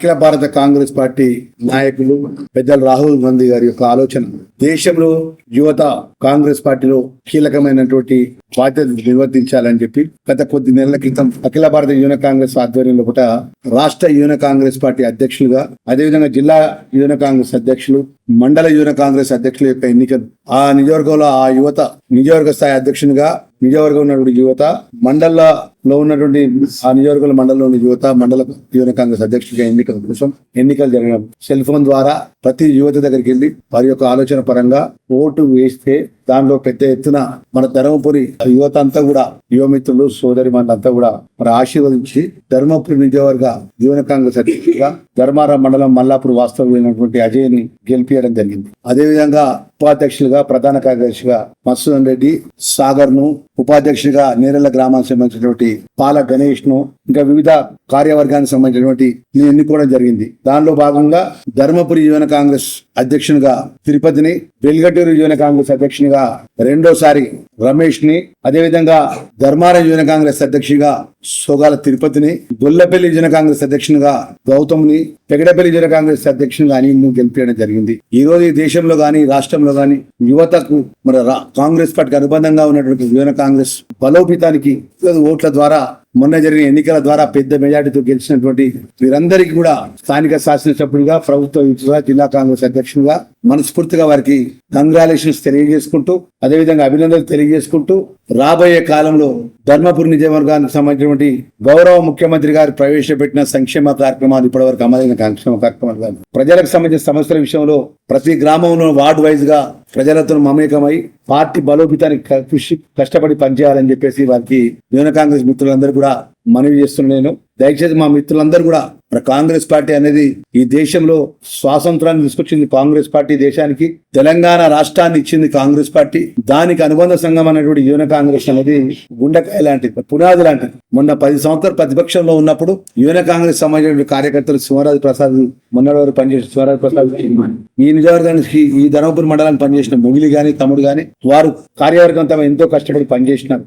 అఖిల భారత కాంగ్రెస్ పార్టీ నాయకులు పెద్దలు రాహుల్ గాంధీ గారి యొక్క ఆలోచన. దేశంలో యువత కాంగ్రెస్ పార్టీలో కీలకమైనటువంటి బాధ్యత నిర్వర్తించాలని చెప్పి గత కొద్ది నెలల క్రితం అఖిల భారత యువన కాంగ్రెస్ ఆధ్వర్యంలో కూడా రాష్ట్ర యువన కాంగ్రెస్ పార్టీ అధ్యక్షులుగా అదేవిధంగా జిల్లా యువన కాంగ్రెస్ అధ్యక్షులు మండల యువన కాంగ్రెస్ అధ్యక్షుల యొక్క ఎన్నికలు. ఆ నియోజకవర్గంలో ఆ యువత నియోజకవర్గ స్థాయి అధ్యక్షునిగా నియోజకవర్గం ఉన్నటువంటి యువత మండలంలో ఉన్నటువంటి ఆ నియోజకవర్గ మండలంలో ఉన్న యువత మండల యువన కాంగ్రెస్ అధ్యక్షుడిగా ఎన్నికల కోసం ఎన్నికలు జరగడం. సెల్ ఫోన్ ద్వారా ప్రతి యువత దగ్గరికి వెళ్ళి వారి యొక్క ఆలోచన పరంగా ఓటు వేస్తే దానిలో పెద్ద ఎత్తున మన ధర్మపురి యువత అంతా కూడా యువమిత్రులు సోదరి మనంతా కూడా మన ఆశీర్వదించి ధర్మపురి నియోజకవర్గ యువన కాంగ్రెస్ అధ్యక్షుడిగా ధర్మారం మండలం మల్లాపూర్ వాస్తవ్యులైనటువంటి అజయ్ని గెలిపించడం జరిగింది. అదేవిధంగా ఉపాధ్యక్షులుగా ప్రధాన కార్యదర్శిగా మత్స్యం రెడ్డి సాగర్ను ఉపాధ్యక్షుడిగా నేరెళ్ళ గ్రామానికి సంబంధించినటువంటి పాల గణేష్ను ఇంకా వివిధ కార్యవర్గానికి సంబంధించినటువంటి నేను ఎన్నుకోవడం జరిగింది. దానిలో భాగంగా ధర్మపురి యువన కాంగ్రెస్ అధ్యక్షునిగా తిరుపతిని వెల్గటూరు యువన కాంగ్రెస్ అధ్యక్షునిగా రెండోసారి రమేష్ని అదేవిధంగా ధర్మారం యువన కాంగ్రెస్ అధ్యక్షుడిగా సోగాల తిరుపతిని గొల్లపల్లి యువన కాంగ్రెస్ అధ్యక్షునిగా గౌతమ్ని పెగడపల్లి యువన కాంగ్రెస్ అధ్యక్షునిగా అనిల్ను గెలిపించడం జరిగింది. ఈ రోజు ఈ దేశంలో గాని రాష్ట్రంలో గాని యువతకు మరి రా- కాంగ్రెస్ పార్టీకి అనుబంధంగా ఉన్నటువంటి యువన కాంగ్రెస్ బలోపేతానికి ఓట్ల ద్వారా మొన్న జరిగిన ఎన్నికల ద్వారా పెద్ద మెజార్టీతో గెలిచినటువంటి వీరందరికీ కూడా స్థానిక శాసనసభ్యులుగా ప్రభుత్వ జిల్లా కాంగ్రెస్ అధ్యక్షులుగా మనస్ఫూర్తిగా వారికి కంగ్రాలేషన్స్ తెలియజేసుకుంటూ అదేవిధంగా అభినందనలు తెలియజేసుకుంటూ రాబోయే కాలంలో ధర్మపురి నిజవర్గానికి సంబంధించినటువంటి గౌరవ ముఖ్యమంత్రి గారు ప్రవేశపెట్టిన సంక్షేమ కార్యక్రమాలు ఇప్పటివరకు అమలైన సంక్షేమ కార్యక్రమాలు ప్రజలకు సంబంధించిన సమస్యల విషయంలో ప్రతి గ్రామంలో వార్డు వైజ్గా ప్రజలతో మమేకమై పార్టీ బలోపేతానికి కృషి కష్టపడి పనిచేయాలని చెప్పేసి వారికి యువన కాంగ్రెస్ మిత్రులందరూ కూడా మనవి చేస్తున్నాను దయచేసి మా మిత్రులందరూ కూడా మన కాంగ్రెస్ పార్టీ అనేది ఈ దేశంలో స్వాతంత్రాన్ని తీసుకొచ్చింది కాంగ్రెస్ పార్టీ దేశానికి తెలంగాణ రాష్ట్రాన్ని ఇచ్చింది కాంగ్రెస్ పార్టీ. దానికి అనుబంధ సంఘం అనేటువంటి యువన కాంగ్రెస్ అనేది గుండెకాయ లాంటిది పునాది లాంటిది. మొన్న పది సంవత్సరాలు ప్రతిపక్షంలో ఉన్నప్పుడు యువన కాంగ్రెస్ సంబంధించిన కార్యకర్తలు శివరాజు ప్రసాద్ మొన్నటి వరకు పనిచేసిన శివరాజు ప్రసాద్ ఈ నియోజకవర్గానికి ఈ ధర్మపురి మండలానికి పనిచేసిన మొగిలి గాని తమ్ముడు గాని వారు కార్యవర్గం తమ ఎంతో కష్టపడి పనిచేసినారు.